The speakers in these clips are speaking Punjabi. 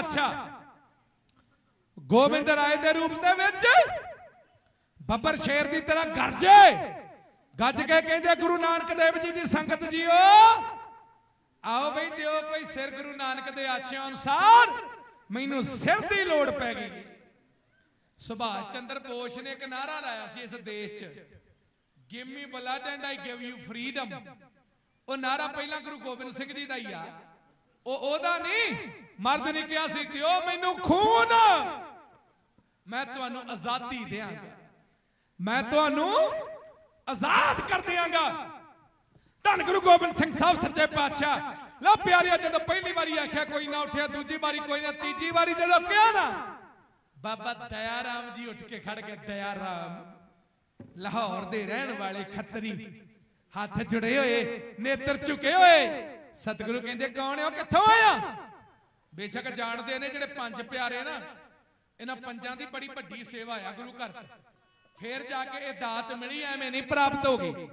ਪਾਤਸ਼ਾਹ ਗੋਬਿੰਦ ਰਾਏ ਦੇ ਰੂਪ ਦੇ ਵਿੱਚ ਬੱਬਰ ਸ਼ੇਰ ਦੀ ਤਰ੍ਹਾਂ ਗਰਜੇ। ਗੱਜ ਕੇ ਕਹਿੰਦੇ ਗੁਰੂ ਨਾਨਕ ਦੇਵ ਜੀ ਦੀ ਸੰਗਤ ਜੀਓ। ਆਓ ਬਈ, ਦਿਓ ਕੋਈ ਸਿਰ ਗੁਰੂ ਨਾਨਕ ਦੇ ਆਛਿਆਂ ਅਨੁਸਾਰ। ਮੈਨੂੰ ਸਿਰ ਦੀ ਲੋੜ ਪੈ ਗਈ। ਸੁਭਾਸ਼ ਚੰਦਰ ਬੋਸ ਨੇ ਇੱਕ ਨਾਰਾ ਲਾਇਆ ਸੀ ਇਸ ਦੇਸ਼ 'ਚ। Give me blood and I give you freedom ਉਹ ਨਾਰਾ ਪਹਿਲਾਂ ਗੁਰੂ ਗੋਬਿੰਦ ਸਿੰਘ ਜੀ ਦਾ ਹੀ ਆ। ਉਹ ਉਹਦਾ ਨਹੀਂ। ਮਰਦ ਨੇ ਕਿਹਾ ਸੀ ਦਿਓ ਮੈਨੂੰ ਖੂਨ। ਮੈਂ ਤੁਹਾਨੂੰ ਆਜ਼ਾਦੀ ਦੇਵਾਂਗਾ ਮੈਂ ਤੁਹਾਨੂੰ ਆਜ਼ਾਦ ਕਰ ਦਿਆਂਗਾ। ਧੰਨ ਗੁਰੂ ਗੋਬਿੰਦ ਸਿੰਘ ਸਾਹਿਬ, ਸੱਚੇ ਪਾਤਸ਼ਾਹ। ਲੋ ਪਿਆਰਿਆ ਜਦੋਂ ਪਹਿਲੀ ਵਾਰੀ ਆਖਿਆ ਕੋਈ ਨਾ ਉੱਠਿਆ, ਦੂਜੀ ਵਾਰੀ ਕੋਈ ਨਾ, ਤੀਜੀ ਵਾਰੀ ਜਦੋਂ ਕਿਹਾ ਨਾ, ਬਾਬਾ ਦਇਆ ਰਾਮ ਜੀ ਉੱਠ ਕੇ ਖੜ ਗਏ। ਦਇਆ ਰਾਮ ਲਾਹੌਰ ਦੇ ਰਹਿਣ ਵਾਲੇ ਖੱਤਰੀ, ਹੱਥ ਜੁੜੇ ਹੋਏ, ਨੇਤਰ ਝੁਕੇ ਹੋਏ। ਸਤਿਗੁਰੂ ਕਹਿੰਦੇ, ਕੌਣ ਹੈ? ਕਿੱਥੋਂ ਆਇਆ? ਬੇਸ਼ੱਕ ਜਾਣਦੇ ਨੇ ਜਿਹੜੇ ਪੰਜ ਪਿਆਰੇ ਨਾ, ਇਹਨਾਂ ਪੰਜਾਂ ਦੀ ਬੜੀ ਵੱਡੀ ਸੇਵਾ ਆ ਗੁਰੂ ਘਰ 'ਚ। ਫੇਰ ਜਾ ਕੇ ਇਹ ਦਾਤ ਮਿਲੀ, ਐਵੇਂ ਨਹੀਂ ਪ੍ਰਾਪਤ ਹੋ ਗਈ।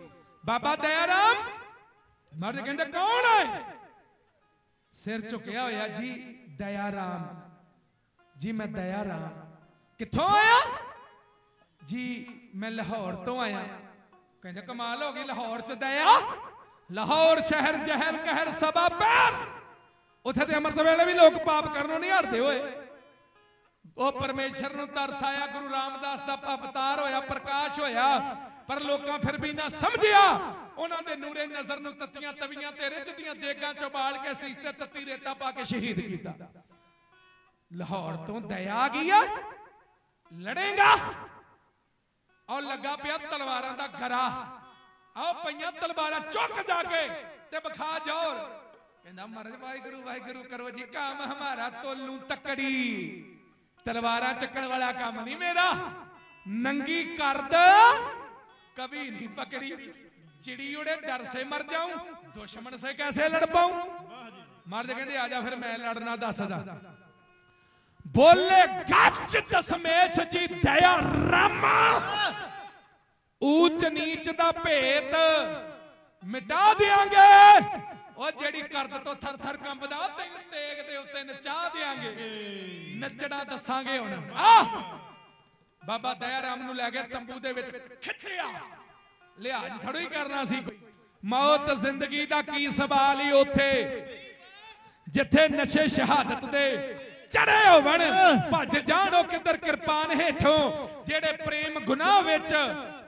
ਬਾਬਾ ਦਇਆ ਮਰਦ ਕਹਿੰਦੇ, ਕੌਣ ਹੈ? ਸਿਰ ਝੁਕਿਆ ਹੋਇਆ, ਜੀ ਦਇਆ ਰਾਮ ਜੀ, ਮੈਂ ਦਇਆ ਰਾਮ ਕਿੱਥੋਂ ਆਇਆ? ਜੀ, ਮੈਂ ਲਾਹੌਰ ਤੋਂ ਆਇਆ। ਕਹਿੰਦੇ, ਕਮਾਲ ਹੋ ਗਈ, ਲਾਹੌਰ ਚ ਦਇਆ। ਲਾਹੌਰ ਸ਼ਹਿਰ, ਜ਼ਹਿਰ, ਕਹਿਰ, ਸਭਾ, ਪੈਰ। ਉਥੇ ਤੇ ਅੰਮ੍ਰਿਤ ਵੇਲੇ ਵੀ ਲੋਕ ਪਾਪ ਕਰਨੋਂ ਨਹੀਂ ਹਟਦੇ ਹੋਏ ਉਹ ਪਰਮੇਸ਼ਰ ਨੂੰ ਤਰਸ ਆਇਆ, ਗੁਰੂ ਰਾਮਦਾਸ ਦਾ ਅਵਤਾਰ ਹੋਇਆ, ਪ੍ਰਕਾਸ਼ ਹੋਇਆ, ਪਰ ਲੋਕਾਂ ਫਿਰ ਵੀ ਨਾ ਸਮਝਿਆ। ਉਹਨਾਂ ਦੇ ਨੂਰੇ ਨਜ਼ਰ ਨੂੰ ਤੱਤੀਆਂ ਤਵੀਆਂ ਤੇ ਰਿੱਝਦੀਆਂ ਦੇਗਾਂ ਚੋਂ ਬਾਲ ਕੇ ਸੀਸ ਤੇ ਤੱਤੀ ਰੇਤਾ ਪਾ ਕੇ ਸ਼ਹੀਦ ਕੀਤਾ। ਲਾਹੌਰ ਤੋਂ ਦਇਆ ਆ ਗਈ ਆ? ਲੜੇਗਾ? ਔਰ ਲੱਗਾ ਪਿਆ ਤਲਵਾਰਾਂ ਦਾ ਗਰਾ। ਆਓ ਪਈਆਂ ਤਲਵਾਰਾਂ ਚੁੱਕ ਜਾ ਕੇ ਤੇ ਬਖਾ ਜੋਰ। ਕਹਿੰਦਾ, ਮਹਾਰਾਜ, ਵਾਹਿਗੁਰੂ ਵਾਹਿਗੁਰੂ ਕਰੋ ਜੀ ਕੰਮ, ਹਮਾਰਾ ਤੋਲੂ ਤੱਕੜੀ। ਤਲਵਾਰਾਂ ਚੱਕਣ ਵਾਲਾ ਕੰਮ ਨਹੀਂ ਮੇਰਾ। ਨੰਗੀ ਕਰਦ ਕਭੀ ਨਹੀਂ ਪਕੜੀ। ਚਿੜੀ ਉੜੇ ਡਰ ਸੇ ਮਰ ਜਾਉ ਦੁਸ਼ਮਣ ਸੇ ਕੈਸੇ ਲੜ ਪਾਉ ਮਰਦ ਕਹਿੰਦੇ, ਆ ਜਾ ਫਿਰ, ਮੈਂ ਲੜਨਾ ਦੱਸਦਾ। ਬੋਲੇ, ਗੱਜ ਦਸਮੇਸ਼ ਜੀ, ਦਇਆ ਰਾਮਾ। ਊਚ ਨੀਚ ਦਾ ਭੇਤ ਮਿਟਾ ਦਿਆਂਗੇ। ਉਹ ਜਿਹੜੀ ਕਰਦ ਤੋਂ ਥਰ ਥਰ ਕੰਬਦਾ ਉਹ ਤੈਨੂੰ ਤੇਗ ਦੇ ਉੱਤੇ ਨਚਾ ਦਿਆਂਗੇ। ਨੱਚਣਾ ਦੱਸਾਂਗੇ ਹੁਣ। ਆ! ਬਾਬਾ ਦਇਆ ਰਾਮ ਨੂੰ ਲੈ ਕੇ ਤੰਬੂ ਦੇ ਵਿੱਚ ਖਿੱਚਿਆ। ਲਿਹਾਜ਼ ਥੜੋ ਹੀ ਕਰਨਾ ਸੀ। ਕੋਈ ਮੌਤ ਜ਼ਿੰਦਗੀ ਦਾ ਕੀ ਸਵਾਲ ਹੀ ਉੱਥੇ? ਜਿੱਥੇ ਨਸ਼ੇ ਸ਼ਹਾਦਤ ਦੇ ਚੜੇ ਹੋਵਣ ਭੱਜ ਜਾਣੋ ਕਿੱਧਰ ਕਿਰਪਾਨ ਹੇਠੋਂ ਜਿਹੜੇ ਪ੍ਰੇਮ ਗੁਨਾਹ ਵਿੱਚ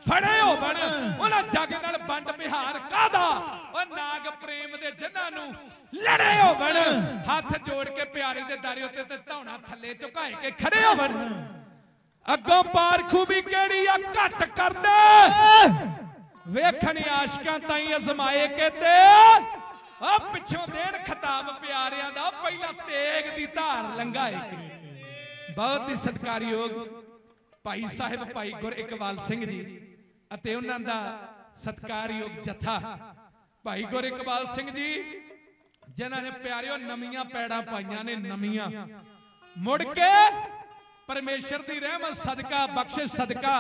ਫੜੇ ਹੋਵਣ ਉਹਨਾਂ ਜੱਗ ਨਾਲ ਵੰਡ ਬਿਹਾਰ ਕਾਦਾ ਉਹ ਨਾਗ ਪ੍ਰੇਮ ਦੇ ਜਿਨ੍ਹਾਂ ਨੂੰ ਲੜੇ ਹੋਵਣ ਹੱਥ ਜੋੜ ਕੇ ਪਿਆਰੇ ਦੇ ਦਾਰੇ ਉੱਤੇ ਤੇ ਧੌਣਾ ਥੱਲੇ ਝੁਕਾਏ ਕੇ ਖੜੇ ਹੋਵਣ ਅੱਗੋਂ ਪਾਰਖੂ ਵੀ ਕਿਹੜੀ ਆ? ਘੱਟ ਕਰਦੇ। ਵੇਖਣ ਆਸ਼ਕਾਂ ਤਾਈਂ ਅਜ਼ਮਾਏ ਕੇ ਤੇ ਆ ਪਿੱਛੋਂ ਦੇਣ ਖਿਤਾਬ ਪਿਆਰਿਆਂ ਦਾ। ਪਹਿਲਾਂ ਤੇਗ ਦੀ ਧਾਰ ਲੰਘਾਏ ਕਿ। ਬਹੁਤ ਹੀ ਸਤਿਕਾਰਯੋਗ ਭਾਈ ਸਾਹਿਬ, ਭਾਈ ਗੁਰ ਇਕਬਾਲ ਸਿੰਘ ਜੀ। ਅਤੇ ਉਹਨਾਂ ਦਾ ਸਤਿਕਾਰਯੋਗ ਜਥਾ। ਭਾਈ ਗੁਰ ਇਕਬਾਲ ਸਿੰਘ ਜੀ, ਜਿਨ੍ਹਾਂ ਨੇ ਪਿਆਰਿਓ ਨਵੀਆਂ ਪੈੜਾਂ ਪਾਈਆਂ ਨੇ, ਨਵੀਆਂ। ਮੁੜ ਕੇ ਪਰਮੇਸ਼ਰ ਦੀ ਰਹਿਮਤ, ਸਦਕਾ, ਬਖਸ਼ਿਸ਼, ਸਦਕਾ।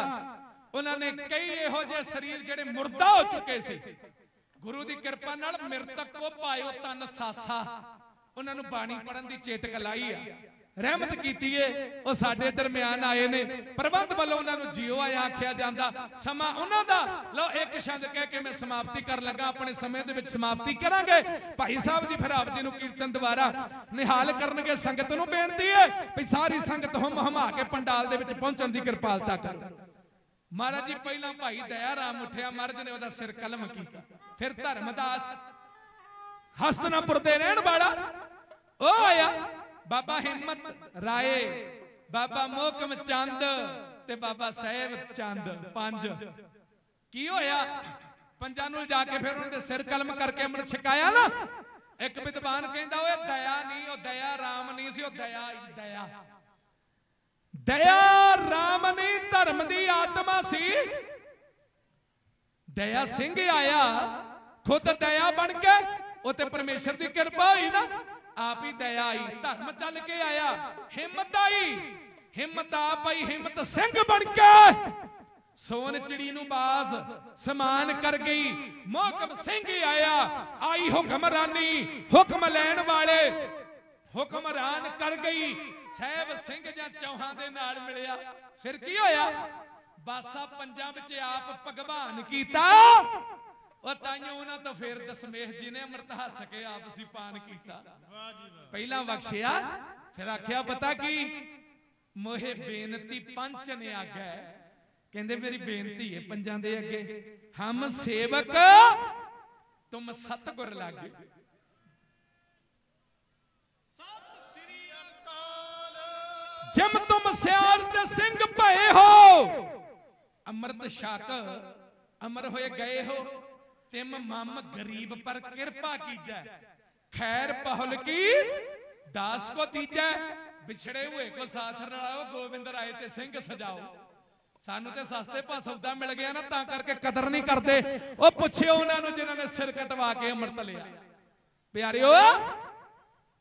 ਉਹਨਾਂ ਨੇ ਕਈ ਇਹੋ ਜਿਹੇ ਸਰੀਰ ਜਿਹੜੇ ਮੁਰਦਾ ਹੋ ਚੁੱਕੇ ਸੀ। ਗੁਰੂ ਦੀ ਕਿਰਪਾ ਨਾਲ ਮਿਰਤਕ ਕੋ ਪਾਇਓ ਤਨ ਸਾਸਾ। ਉਹਨਾਂ ਨੂੰ ਬਾਣੀ ਪੜਨ ਦੀ ਚੇਤਕ ਲਾਈ ਆ। ਰਹਿਮਤ ਕੀਤੀ ਏ, ਉਹ ਸਾਡੇ ਦਰਮਿਆਨ ਆਏ ਨੇ। ਪ੍ਰਬੰਧ ਵੱਲੋਂ ਉਹਨਾਂ ਨੂੰ ਜਿਉ ਆਇਆ ਆਖਿਆ ਜਾਂਦਾ। ਸਮਾਂ ਉਹਨਾਂ ਦਾ। ਲਓ, ਇੱਕ ਛੰਦ ਕਹਿ ਕੇ ਮੈਂ ਸਮਾਪਤੀ ਕਰਨ ਲੱਗਾ। ਆਪਣੇ ਸਮੇਂ ਦੇ ਵਿੱਚ ਸਮਾਪਤੀ ਕਰਾਂਗੇ। ਭਾਈ ਸਾਹਿਬ ਜੀ, ਫਿਰ ਆਪ ਜੀ ਨੂੰ ਕੀਰਤਨ ਦੁਬਾਰਾ ਨਿਹਾਲ ਕਰਨਗੇ। ਸੰਗਤ ਨੂੰ ਬੇਨਤੀ ਏ ਵੀ ਸਾਰੀ ਸੰਗਤ ਹਮ ਹਮਾ ਕੇ ਪੰਡਾਲ ਦੇ ਵਿੱਚ ਪਹੁੰਚਣ ਦੀ ਕਿਰਪਾਲਤਾ ਕਰੋ। ਮਹਾਰਾਜ ਜੀ, ਪਹਿਲਾਂ ਭਾਈ ਦਇਆ ਰਾਮ ਉੱਠਿਆ। ਮਹਾਰਾਜ ਨੇ ਉਹਦਾ ਸਿਰ ਕਲਮ ਕੀਤਾ। ਫਿਰ ਧਰਮਦਾਸ ਹਸਤਨਾਪੁਰ ਦੇ ਰਹਿਣ ਵਾਲਾ ਉਹ ਆਇਆ। ਬਾਬਾ ਹਿੰਮਤ, ਰਾਏ, ਬਾਬਾ ਮੋਹਕਮ ਚੰਦ ਤੇ ਬਾਬਾ ਸਾਹਿਬ ਚੰਦ, ਪੰਜ। ਕੀ ਹੋਇਆ? ਪੰਜਾਂ ਨੂੰ ਜਾ ਕੇ ਫਿਰ ਉਹਨਾਂ ਦੇ ਸਿਰ ਕਲਮ ਕਰਕੇ ਅੰਮ੍ਰਿਤ ਛਕਾਇਆ ਨਾ? ਇੱਕ ਵਿਦਵਾਨ ਕਹਿੰਦਾ, ਓਏ ਦਇਆ ਨਹੀਂ, ਉਹ ਦਇਆ ਰਾਮ ਨਹੀਂ ਸੀ, ਉਹ ਦਇਆ ਹੀ ਦਇਆ। ਦਇਆ ਰਾਮ ਨਹੀਂ, ਧਰਮ ਦੀ ਆਤਮਾ ਸੀ। ਦਇਆ ਸਿੰਘ ਆਇਆ, ਖੁਦ ਦਇਆ ਬਣ ਕੇ, ਉਹ ਤੇ ਪਰਮੇਸ਼ਰ ਦੀ ਕਿਰਪਾ ਹੋਈ ਨਾ। ਆਪ ਹੀ ਦਇਆ ਆਈ, ਧਰਮ ਚੱਲ ਕੇ ਆਇਆ, ਹਿੰਮਤ ਆਈ, ਹਿੰਮਤ ਆ ਪਈ ਹਿੰਮਤ ਸਿੰਘ ਬਣ ਕੇ। ਸੋਨ ਚਿੜੀ ਨੂੰ ਬਾਜ਼ ਸਮਾਨ ਕਰ ਗਈ, ਮੋਹਕਮ ਸਿੰਘ ਆਇਆ, ਆਈ ਹੁਕਮਰਾਨੀ ਹੁਕਮ ਲੈਣ ਵਾਲੇ ਹੁਕਮਰਾਨ ਕਰ ਗਈ, ਸਾਹਿਬ ਸਿੰਘ ਜਾਂ ਚੌਹਾਂ ਦੇ ਨਾਲ ਮਿਲਿਆ। ਫਿਰ ਕੀ ਹੋਇਆ? ਬਾਸਾ ਪੰਜਾਂ ਵਿੱਚ ਆਪ ਭਗਵਾਨ ਕੀਤਾ। ਉਹ ਤਾਈਓ ਉਹਨਾਂ ਤੋਂ ਫਿਰ ਦਸਮੇਹ ਜੀ ਨੇ ਅੰਮ੍ਰਿਤ ਹੱਸ ਕੇ ਆਪ ਸੀ ਪਾਨ ਕੀਤਾ। ਵਾਹ ਜੀ ਵਾਹ। ਪਹਿਲਾਂ ਬਖਸ਼ਿਆ ਫਿਰ ਆਖਿਆ ਪਤਾ ਕੀ? ਮੋਹੇ ਬੇਨਤੀ ਪੰਚ ਨੇ ਆਗੈ ਕਹਿੰਦੇ ਮੇਰੀ ਬੇਨਤੀ ਹੈ ਪੰਜਾਂ ਦੇ ਅੱਗੇ ਹਮ ਸੇਵਕ ਤੁਮ ਸਤਗੁਰ ਲਾਗੇ। ਸਤਿ ਸ੍ਰੀ ਅਕਾਲ। ਜਿਮ ਤੁਮ ਸਿਆਰ ਤੇ ਸਿੰਘ ਭਏ ਹੋ। ਅੰਮ੍ਰਿਤ ਛਕ ਅਮਰ ਹੋਏ ਗਏ ਹੋ। ਤਿਮ ਮਮ ਗਰੀਬ ਪਰ ਕਿਰਪਾ ਕੀਜੈ। ਖੈਰ ਪਹੁਲ ਕੀ? ਦਾਸ ਕੋ ਦੀਜੈ ਵਿਛੜੇ ਹੋਏ ਕੋ ਸਾਥ ਰਲਾਓ, ਗੋਬਿੰਦ ਰਾਏ ਤੇ ਸਿੰਘ ਸਜਾਓ। ਸਾਨੂੰ ਤੇ ਸਸਤੇ ਭਾ ਸੌਦਾ ਮਿਲ ਗਿਆ ਨਾ, ਤਾਂ ਕਰਕੇ ਕਦਰ ਨਹੀਂ ਕਰਦੇ। ਉਹ ਪੁੱਛਿਓ ਉਹਨਾਂ ਨੂੰ ਜਿਨ੍ਹਾਂ ਨੇ ਸਿਰ ਕਟਵਾ ਕੇ ਅੰਮ੍ਰਿਤ ਲਿਆ। ਪਿਆਰਿਓ,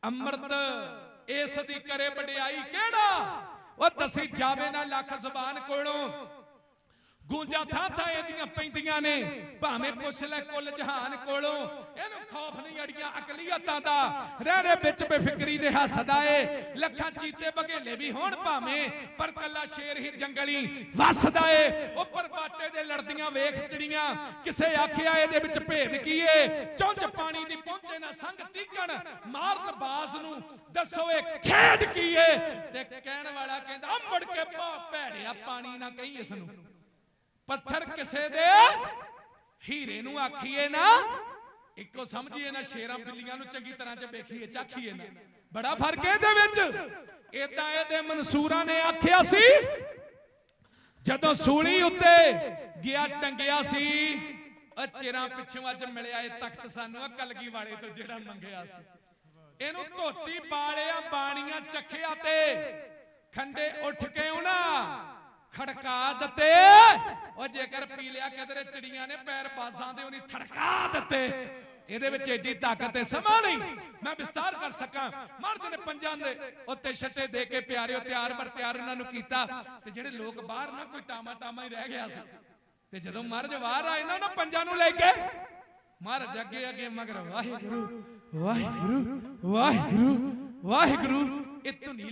ਅੰਮ੍ਰਿਤ ਇਸ ਦੀ ਕਰੇ ਵਡਿਆਈ ਕਿਹੜਾ? ਉਹ ਦਸੀ ਜਾਵੇ ਨਾ ਲੱਖ ਜ਼ਬਾਨ ਕੋਲੋਂ। ਗੂੰਜਾਂ ਥਾਂ ਥਾਂ ਇਹਦੀਆਂ ਪੈਂਦੀਆਂ ਨੇ। ਭਾਵੇਂ ਪੁੱਛ ਲੈ ਕੁੱਲ ਜਹਾਨ ਕੋਲੋਂ, ਇਹਨੂੰ ਖੌਫ ਨਹੀਂ ਅੜੀਆਂ, ਅਕਲੀਅਤਾਂ ਦਾ। ਰਹਿਰੇ ਵਿੱਚ ਬੇਫਿਕਰੀ ਦੇ ਹੱਸਦਾ ਏ। ਲੱਖਾਂ ਚੀਤੇ ਬਘੇਲੇ ਵੀ ਹੋਣ ਭਾਵੇਂ, ਪਰ ਕੱਲਾ ਸ਼ੇਰ ਹੀ ਜੰਗਲੀ ਵਸਦਾ ਏ। ਉੱਪਰ ਬਾਟੇ ਦੇ ਲੜਦੀਆਂ ਵੇਖ ਚਿੜੀਆਂ, ਕਿਸੇ ਆਖਿਆ ਇਹਦੇ ਵਿੱਚ ਭੇਦ ਕੀ ਏ? ਚੁੰਝ ਪਾਣੀ ਦੀ ਪਹੁੰਚੇ ਨਾ ਸੰਗ ਤੀਕਣ, ਮਾਰਨ ਬਾਜ਼ ਨੂੰ ਦੱਸੋ ਇਹ ਖੇਡ ਕੀ ਏ? ਤੇ ਕਹਿਣ ਵਾਲਾ ਕਹਿੰਦਾ ਮੁੜ ਕੇ ਭਾ ਭੈੜਿਆ ਪਾਣੀ ਨਾ ਕਹੀ ਇਸ ਨੂੰ। ਪੱਥਰ ਕਿਸੇ ਦੇ ਹੀਰੇ ਨੂੰ ਆਖੀਏ ਨਾ। ਇੱਕੋ ਸਮਝੀਏ ਨਾ ਸ਼ੇਰਾਂ ਬਿੱਲੀਆਂ ਨੂੰ ਚੰਗੀ ਤਰ੍ਹਾਂ ਚ ਵੇਖੀਏ ਚਾਖੀਏ ਨਾ। ਬੜਾ ਫ਼ਰਕ ਹੈ ਇਹਦੇ ਵਿੱਚ। ਇਦਾਂ ਇਹਦੇ ਮਨਸੂਰਾਂ ਨੇ ਆਖਿਆ ਸੀ। ਜਦੋਂ ਸੂਲੀ ਉੱਤੇ ਗਿਆ ਟੰਗਿਆ ਸੀ ਉਹ ਚਿਰਾਂ ਪਿੱਛੋਂ ਅੱਜ ਮਿਲਿਆ ਇਹ ਤਖਤ ਸਾਨੂੰ ਆ ਕਲਗੀ ਵਾਲੇ ਤੋਂ ਜਿਹੜਾ ਮੰਗਿਆ ਸੀ। ਇਹਨੂੰ ਧੋਤੀ ਬਾਲਿਆ ਬਾਣੀਆਂ ਚੱਖਿਆ ਤੇ ਖੰਡੇ ਉੱਠ ਕੇ ਉਹਨਾਂ ਖੜਕਾ ਦਿੱਤੇ ਉਹ ਜੇਕਰ ਪੀ ਲਿਆ ਕਿਧਰੇ ਚਿੜੀਆਂ ਨੇ ਪੈਰ ਬਾਜ਼ਾਂ ਦੇ ਉਹਨੀ ਥੜਕਾ ਦਿੱਤੇ ਇਹਦੇ ਵਿੱਚ ਏਡੀ ਤਾਕਤ ਤੇ ਸਮਾਂ ਨਹੀਂ। ਮੈਂ ਵਿਸਤਾਰ ਕਰ ਸਕਾਂ। ਮਰਦ ਨੇ ਪੰਜਾਂ ਦੇ। ਉੱਤੇ ਛੱਟੇ ਦੇ ਕੇ ਪਿਆਰਿਓ, ਤਿਆਰ ਬਰ ਤਿਆਰ ਉਹਨਾਂ ਨੂੰ ਕੀਤਾ। ਤੇ ਜਿਹੜੇ ਲੋਕ ਬਾਹਰ ਨਾ, ਕੋਈ ਟਾਮਾ ਟਾਮਾ ਹੀ ਰਹਿ ਗਿਆ ਸੀ। ਤੇ ਜਦੋਂ ਮਰਜ ਬਾਹਰ ਆਏ ਨਾ, ਉਹਨਾਂ ਪੰਜਾਂ ਨੂੰ ਲੈ ਕੇ। ਮਹਾਰਾਜ ਅੱਗੇ ਅੱਗੇ, ਮਗਰ ਵਾਹਿਗੁਰੂ ਵਾਹਿਗੁਰੂ ਵਾਹਿਗੁਰੂ ਵਾਹਿਗੁਰੂ। ਇਹ ਧੁਨੀ